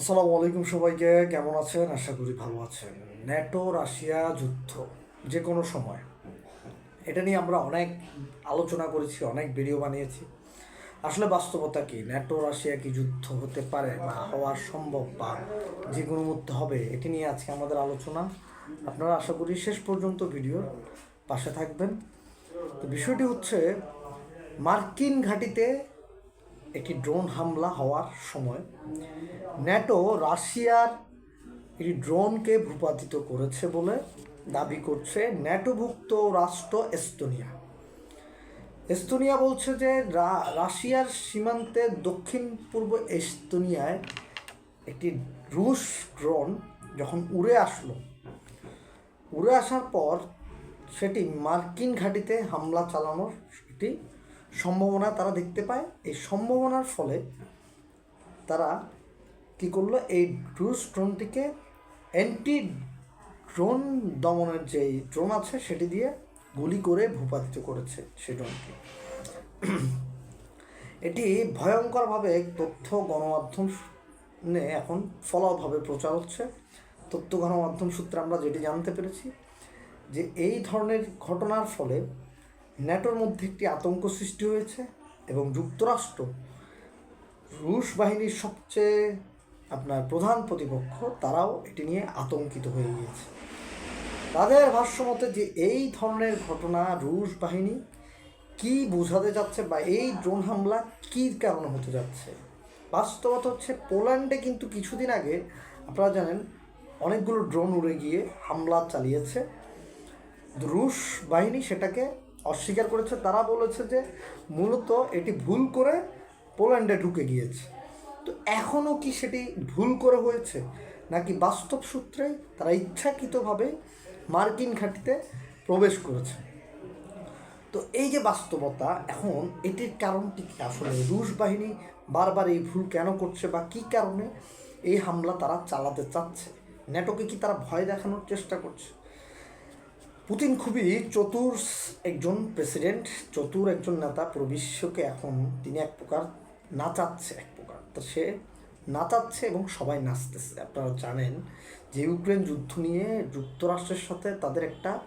আসসালামু আলাইকুম সবাইকে, কেমন আছেন? আশা করি ভালো আছেন। ন্যাটো রাশিয়া যুদ্ধ, যে কোনো সময়। এটা নিয়ে আমরা অনেক আলোচনা করেছি, অনেক ভিডিও বানিয়েছি। আসলে বাস্তবতা কি? ন্যাটো রাশিয়া কি যুদ্ধ হতে পারে বা হওয়া সম্ভব বা যে কোনো মুহূর্তে হবে, এটি নিয়ে আজকে আমাদের আলোচনা। আপনারা আশা করি শেষ পর্যন্ত ভিডিও পাশে থাকবেন। তো বিষয়টি হচ্ছে, মার্কিন ঘাঁটিতে একটি ড্রোন হামলা হওয়ার সময় ন্যাটো রাশিয়ার একটি ড্রোনকে ভূপাতিত করেছে বলে দাবি করছে ন্যাটোভুক্ত রাষ্ট্র এস্তোনিয়া। এস্তোনিয়া বলছে যে রাশিয়ার সীমান্তে দক্ষিণ পূর্ব এস্তোনিয়ায় একটি রুশ ড্রোন যখন উড়ে আসলো, উড়ে আসার পর সেটি মার্কিন ঘাঁটিতে হামলা চালানোর একটি সম্ভাবনা তারা দেখতে পায়। এই সম্ভাবনার ফলে তারা কী করল? এই রুশ ড্রোনটিকে অ্যান্টি ড্রোন দমনের যে ড্রোন আছে, সেটি দিয়ে গুলি করে ভূপাতিত করেছে সে ড্রোনটি। এটি ভয়ঙ্করভাবে তথ্য গণমাধ্যম এখন ফলাভাবে প্রচার হচ্ছে। তথ্য গণমাধ্যম সূত্রে আমরা যেটি জানতে পেরেছি যে এই ধরনের ঘটনার ফলে ন্যাটোর মধ্যে একটি আতঙ্ক সৃষ্টি হয়েছে এবং যুক্তরাষ্ট্র রুশ বাহিনীর সবচেয়ে আপনার প্রধান প্রতিপক্ষ, তারাও এটি নিয়ে আতঙ্কিত হয়ে গিয়েছে। তাদের ভাষ্যমতে যে এই ধরনের ঘটনা রুশ বাহিনী কি বোঝাতে যাচ্ছে বা এই ড্রোন হামলা কী কারণে হতে যাচ্ছে? বাস্তবতা হচ্ছে পোল্যান্ডে কিন্তু কিছুদিন আগে আপনারা জানেন অনেকগুলো ড্রোন উড়ে গিয়ে হামলা চালিয়েছে। রুশ বাহিনী সেটাকে অস্বীকার করেছে, তারা বলেছে যে মূলত এটি ভুল করে পোল্যান্ডে ঢুকে গিয়েছে। তো এখনও কি সেটি ভুল করে হয়েছে? নাকি বাস্তব সূত্রে তারা ইচ্ছাকৃতভাবে মার্কিন ঘাঁটিতে প্রবেশ করেছে? তো এই যে বাস্তবতা, এখন এটির কারণটি কি? আসলে রুশ বাহিনী বারবার এই ভুল কেন করছে বা কী কারণে এই হামলা তারা চালাতে চাচ্ছে? নেটোকে কি তারা ভয় দেখানোর চেষ্টা করছে? পুতিন খুবই চতুর একজন প্রেসিডেন্ট, চতুর একজন নেতা পুরো বিশ্বকে এখন তিনি এক প্রকার নাচাচ্ছে, এক প্রকার। তো সে নাচাচ্ছে এবং সবাই নাচতেছে। আপনারা জানেন যে ইউক্রেন যুদ্ধ নিয়ে যুক্তরাষ্ট্রের সাথে তাদের একটা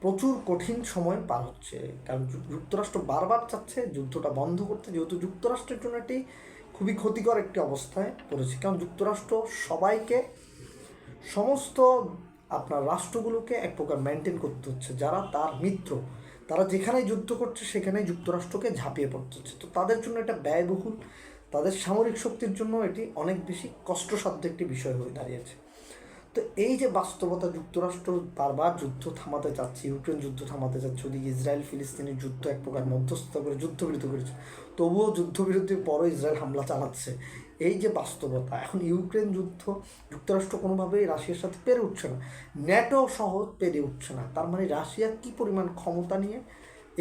প্রচুর কঠিন সময় পার হচ্ছে। কারণ যুক্তরাষ্ট্র বারবার চাচ্ছে যুদ্ধটা বন্ধ করতে। যেহেতু যুক্তরাষ্ট্রের জন্য এটি খুবই ক্ষতিকর একটি অবস্থায় পড়েছে। কারণ যুক্তরাষ্ট্র সবাইকে সমস্ত আপনার রাষ্ট্রগুলোকে এক প্রকার মেনটেন করতে হচ্ছে। যারা তার মিত্র, তারা যেখানেই যুদ্ধ করছে সেখানে যুক্তরাষ্ট্রকে ঝাঁপিয়ে পড়তে হচ্ছে। তো তাদের জন্য এটা ব্যয়বহুল, তাদের সামরিক শক্তির জন্য এটি অনেক বেশি কষ্টসাধ্য একটি বিষয় হয়ে দাঁড়িয়েছে। তো এই যে বাস্তবতা, যুক্তরাষ্ট্র বারবার যুদ্ধ থামাতে চাচ্ছে, ইউক্রেন যুদ্ধ থামাতে চাচ্ছে ওদিকে ইসরায়েল ফিলিস্তিনের যুদ্ধ এক প্রকার মধ্যস্থতা করে যুদ্ধবিরতি করেছে, তবুও যুদ্ধবিরতির পরও ইসরায়েল হামলা চালাচ্ছে। এই যে বাস্তবতা, এখন ইউক্রেন যুদ্ধ যুক্তরাষ্ট্র কোনোভাবেই রাশিয়ার সাথে পেরে উঠছে না। ন্যাটো সহ পেরে উঠছে না। তার মানে রাশিয়া কী পরিমাণ ক্ষমতা নিয়ে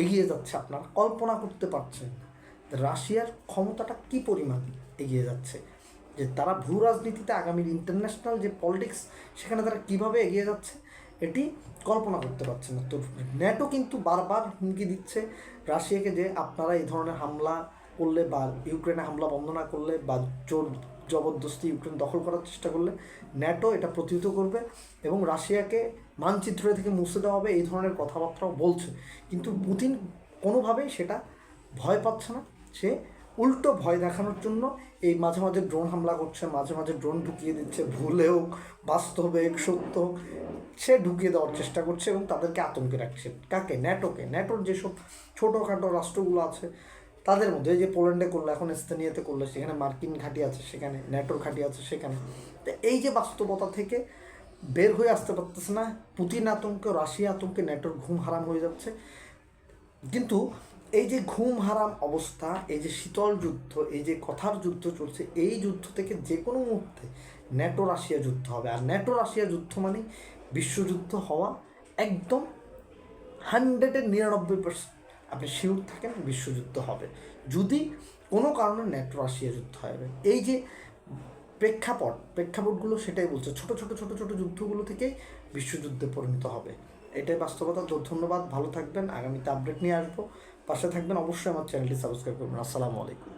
এগিয়ে যাচ্ছে আপনারা কল্পনা করতে পারছেন রাশিয়ার ক্ষমতাটা কী পরিমাণ এগিয়ে যাচ্ছে? যে তারা ভূ রাজনীতিতে আগামীর ইন্টারন্যাশনাল যে পলিটিক্স সেখানে তারা কীভাবে এগিয়ে যাচ্ছে, এটি কল্পনা করতে পারছে না। তো ন্যাটো কিন্তু বারবার হুমকি দিচ্ছে রাশিয়াকে যে আপনারা এই ধরনের হামলা করলে বা ইউক্রেনে হামলা বন্ধ না করলে বা জোর জবরদস্তি ইউক্রেন দখল করার চেষ্টা করলে ন্যাটো এটা প্রতিহত করবে এবং রাশিয়াকে মানচিত্র থেকে মুছে দেওয়া হবে, এই ধরনের কথাবার্তাও বলছে। কিন্তু পুতিন কোনোভাবেই সেটা ভয় পাচ্ছে না। সে উল্টো ভয় দেখানোর জন্য এই মাঝে মাঝে ড্রোন হামলা করছে, মাঝে মাঝে ড্রোন ঢুকিয়ে দিচ্ছে, ভুলে হোক, বাস্তবে সত্য হোক, সে ঢুকিয়ে দেওয়ার চেষ্টা করছে এবং তাদেরকে আতঙ্কে রাখছে। কাকে? ন্যাটোকে। ন্যাটোর যেসব ছোটোখাটো রাষ্ট্রগুলো আছে, তাদের মধ্যে যে পোল্যান্ডে করল, এখন স্থানীয়তে করল, সেখানে মার্কিন ঘাঁটি আছে, সেখানে ন্যাটোর ঘাঁটি আছে, সেখানে। তো এই যে বাস্তবতা থেকে বের হয়ে আসতে পারতেছে না, পুতিন আতঙ্কে, রাশিয়া আতঙ্কে ন্যাটোর ঘুম হারাম হয়ে যাচ্ছে। কিন্তু এই যে ঘুম হারাম অবস্থা, এই যে শীতল যুদ্ধ, এই যে কথার যুদ্ধ চলছে, এই যুদ্ধ থেকে যে কোনো মুহূর্তে ন্যাটো রাশিয়া যুদ্ধ হবে। আর ন্যাটো রাশিয়া যুদ্ধ মানে বিশ্বযুদ্ধ হওয়া একদম হান্ড্রেডের নিরানব্বই পার্সেন্ট আপনি শিওর থাকেন বিশ্বযুদ্ধ হবে। যদি কোনো কারণে ন্যাটো রাশিয়া যুদ্ধ হবে এই যে প্রেক্ষাপট, প্রেক্ষাপটগুলো সেটাই বলছে। ছোট ছোট ছোট ছোট যুদ্ধগুলো থেকেই বিশ্বযুদ্ধে পরিণত হবে। এটাই বাস্তবতা। ধন্যবাদ। ভালো থাকবেন। আগামীতে আপডেট নিয়ে আসব। পাশে থাকবেন অবশ্যই আমার চ্যানেলটি সাবস্ক্রাইব করবেন। আসসালামু আলাইকুম।